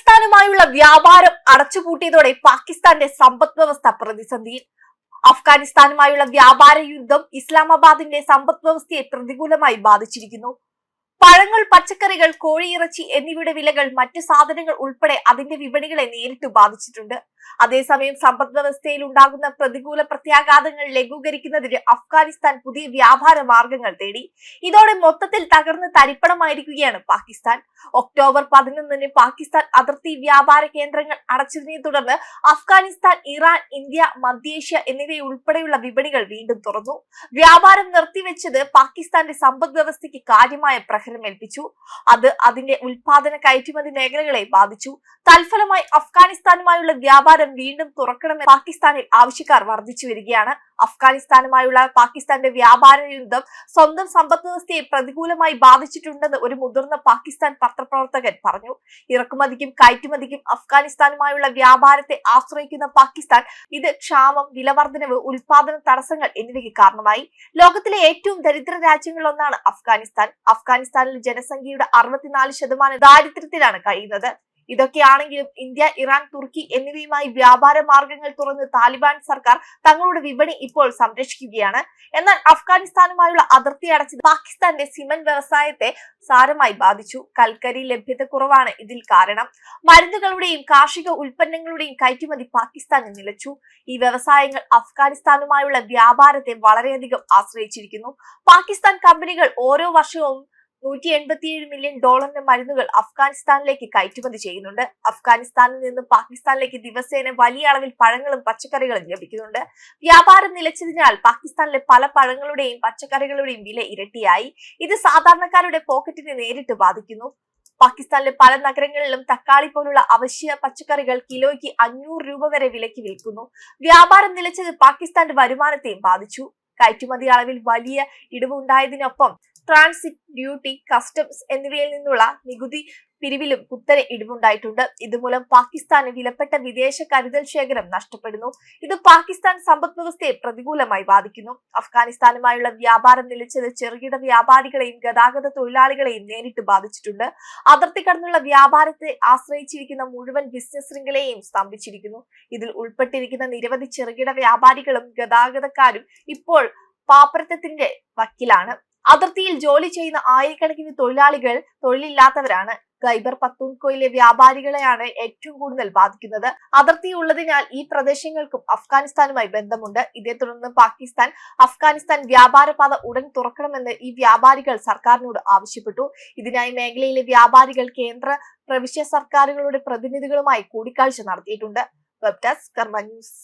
അഫ്ഗാനിസ്ഥാനുമായുള്ള വ്യാപാരം അടച്ചുപൂട്ടിയതോടെ പാകിസ്ഥാന്റെ സമ്പദ് വ്യവസ്ഥ പ്രതിസന്ധിയിൽ അഫ്ഗാനിസ്ഥാനുമായുള്ള വ്യാപാര യുദ്ധം ഇസ്ലാമാബാദിന്റെ സമ്പദ് വ്യവസ്ഥയെ പ്രതികൂലമായി ബാധിച്ചിരിക്കുന്നു. പഴങ്ങൾ പച്ചക്കറികൾ കോഴിയിറച്ചി എന്നിവയുടെ വിലകൾ മറ്റു സാധനങ്ങൾ ഉൾപ്പെടെ അതിന്റെ വിപണികളെ നേരിട്ട് ബാധിച്ചിട്ടുണ്ട്. അതേസമയം സമ്പദ് വ്യവസ്ഥയിൽ ഉണ്ടാകുന്ന പ്രതികൂല പ്രത്യാഘാതങ്ങൾ ലഘൂകരിക്കുന്നതിന് അഫ്ഗാനിസ്ഥാൻ പുതിയ വ്യാപാര മാർഗങ്ങൾ തേടി. ഇതോടെ മൊത്തത്തിൽ തകർന്ന് തരിപ്പണമായിരിക്കുകയാണ് പാകിസ്ഥാൻ. ഒക്ടോബർ പതിനൊന്നിന് പാകിസ്ഥാൻ അതിർത്തി വ്യാപാര കേന്ദ്രങ്ങൾ അടച്ചതിനെ തുടർന്ന് അഫ്ഗാനിസ്ഥാൻ ഇറാൻ ഇന്ത്യ മധ്യേഷ്യ എന്നിവയുൾപ്പെടെയുള്ള വിപണികൾ വീണ്ടും തുറന്നു. വ്യാപാരം നിർത്തിവെച്ചത് പാകിസ്ഥാന്റെ സമ്പദ് വ്യവസ്ഥയ്ക്ക് കാര്യമായ പ്രഹരമേൽപ്പിച്ചു അത് അതിന്റെ ഉൽപാദന കയറ്റുമതി മേഖലകളെ ബാധിച്ചു. തൽഫലമായി അഫ്ഗാനിസ്ഥാനുമായുള്ള വ്യാപാരം വീണ്ടും തുറക്കണമെന്ന് പാകിസ്ഥാനിൽ ആവശ്യക്കാർ വർദ്ധിച്ചു വരികയാണ്. അഫ്ഗാനിസ്ഥാനുമായുള്ള പാകിസ്ഥാന്റെ വ്യാപാര യുദ്ധം സ്വന്തം സമ്പദ് വ്യവസ്ഥയെ പ്രതികൂലമായി ബാധിച്ചിട്ടുണ്ടെന്ന് ഒരു മുതിർന്ന പാകിസ്ഥാൻ പത്രപ്രവർത്തകൻ പറഞ്ഞു. ഇറക്കുമതിക്കും കയറ്റുമതിക്കും അഫ്ഗാനിസ്ഥാനുമായുള്ള വ്യാപാരത്തെ ആശ്രയിക്കുന്ന പാകിസ്ഥാൻ ഇത് ക്ഷാമം വിലവർദ്ധനവ് ഉൽപാദന തടസ്സങ്ങൾ എന്നിവയ്ക്ക് കാരണമായി. ലോകത്തിലെ ഏറ്റവും ദരിദ്ര രാജ്യങ്ങളിലൊന്നാണ് അഫ്ഗാനിസ്ഥാൻ. അഫ്ഗാനിസ്ഥാനിൽ ജനസംഖ്യയുടെ അറുപത്തിനാല് ശതമാനം ദാരിദ്ര്യത്തിലാണ് കഴിയുന്നത്. ഇതൊക്കെയാണെങ്കിലും ഇന്ത്യ ഇറാൻ തുർക്കി എന്നിവയുമായി വ്യാപാര മാർഗങ്ങൾ തുറന്ന് താലിബാൻ സർക്കാർ തങ്ങളുടെ വിപണി ഇപ്പോൾ സംരക്ഷിക്കുകയാണ്. എന്നാൽ അഫ്ഗാനിസ്ഥാനുമായുള്ള അതിർത്തി അടച്ച് പാകിസ്ഥാന്റെ സിമന്റ് വ്യവസായത്തെ സാരമായി ബാധിച്ചു. കൽക്കരി ലഭ്യത കുറവാണ് ഇതിൽ കാരണം. മരുന്നുകളുടെയും കാർഷിക ഉൽപ്പന്നങ്ങളുടെയും കയറ്റുമതി പാകിസ്ഥാനിൽ നിലച്ചു. ഈ വ്യവസായങ്ങൾ അഫ്ഗാനിസ്ഥാനുമായുള്ള വ്യാപാരത്തെ വളരെയധികം ആശ്രയിച്ചിരിക്കുന്നു. പാകിസ്ഥാൻ കമ്പനികൾ ഓരോ വർഷവും നൂറ്റി എൺപത്തിയേഴ് മില്യൺ ഡോളറിന്റെ മരുന്നുകൾ അഫ്ഗാനിസ്ഥാനിലേക്ക് കയറ്റുമതി ചെയ്യുന്നുണ്ട്. അഫ്ഗാനിസ്ഥാനിൽ നിന്ന് പാകിസ്ഥാനിലേക്ക് ദിവസേന വലിയ അളവിൽ പഴങ്ങളും പച്ചക്കറികളും ലഭിക്കുന്നുണ്ട്. വ്യാപാരം നിലച്ചതിനാൽ പാകിസ്ഥാനിലെ പല പഴങ്ങളുടെയും പച്ചക്കറികളുടെയും വില ഇരട്ടിയായി. ഇത് സാധാരണക്കാരുടെ പോക്കറ്റിനെ നേരിട്ട് ബാധിക്കുന്നു. പാകിസ്ഥാനിലെ പല നഗരങ്ങളിലും തക്കാളി പോലുള്ള അവശ്യ പച്ചക്കറികൾ കിലോയ്ക്ക് അഞ്ഞൂറ് രൂപ വരെ വിലയ്ക്ക് വിൽക്കുന്നു. വ്യാപാരം നിലച്ചത് പാകിസ്ഥാന്റെ വരുമാനത്തെയും ബാധിച്ചു. കയറ്റുമതി അളവിൽ വലിയ ഇടിവുണ്ടായതിനൊപ്പം ട്രാൻസിറ്റ് ഡ്യൂട്ടി കസ്റ്റംസ് എന്നിവയിൽ നിന്നുള്ള നികുതി പിരിവിലും കുത്തനെ ഇടിവുണ്ടായിട്ടുണ്ട്. ഇതുമൂലം പാകിസ്ഥാന് വിലപ്പെട്ട വിദേശ കരുതൽ ശേഖരം നഷ്ടപ്പെടുന്നു. ഇത് പാകിസ്ഥാൻ സമ്പദ് വ്യവസ്ഥയെ പ്രതികൂലമായി ബാധിക്കുന്നു. അഫ്ഗാനിസ്ഥാനുമായുള്ള വ്യാപാരം നിലച്ചത് ചെറുകിട വ്യാപാരികളെയും ഗതാഗത തൊഴിലാളികളെയും നേരിട്ട് ബാധിച്ചിട്ടുണ്ട്. അതിർത്തി കടന്നുള്ള വ്യാപാരത്തെ ആശ്രയിച്ചിരിക്കുന്ന മുഴുവൻ ബിസിനസ് ശൃംഖലയെയും സ്തംഭിച്ചിരിക്കുന്നു. ഇതിൽ ഉൾപ്പെട്ടിരിക്കുന്ന നിരവധി ചെറുകിട വ്യാപാരികളും ഗതാഗതക്കാരും ഇപ്പോൾ പാപ്പരത്തത്തിന്റെ വക്കിലാണ്. അതിർത്തിയിൽ ജോലി ചെയ്യുന്ന ആയിരക്കണക്കിന് തൊഴിലാളികൾ തൊഴിലില്ലാത്തവരാണ്. ഖൈബർ പത്തൂൺകോയിലെ വ്യാപാരികളെയാണ് ഏറ്റവും കൂടുതൽ ബാധിക്കുന്നത്. അതിർത്തി ഉള്ളതിനാൽ ഈ പ്രദേശങ്ങൾക്കും അഫ്ഗാനിസ്ഥാനുമായി ബന്ധമുണ്ട്. ഇതേ തുടർന്ന് പാകിസ്ഥാൻ അഫ്ഗാനിസ്ഥാൻ വ്യാപാരപാത ഉടൻ തുറക്കണമെന്ന് ഈ വ്യാപാരികൾ സർക്കാരിനോട് ആവശ്യപ്പെട്ടു. ഇതിനായി മേഖലയിലെ വ്യാപാരികൾ കേന്ദ്ര പ്രവിശ്യ സർക്കാരുകളുടെ പ്രതിനിധികളുമായി കൂടിക്കാഴ്ച നടത്തിയിട്ടുണ്ട്. Web desk Karma news.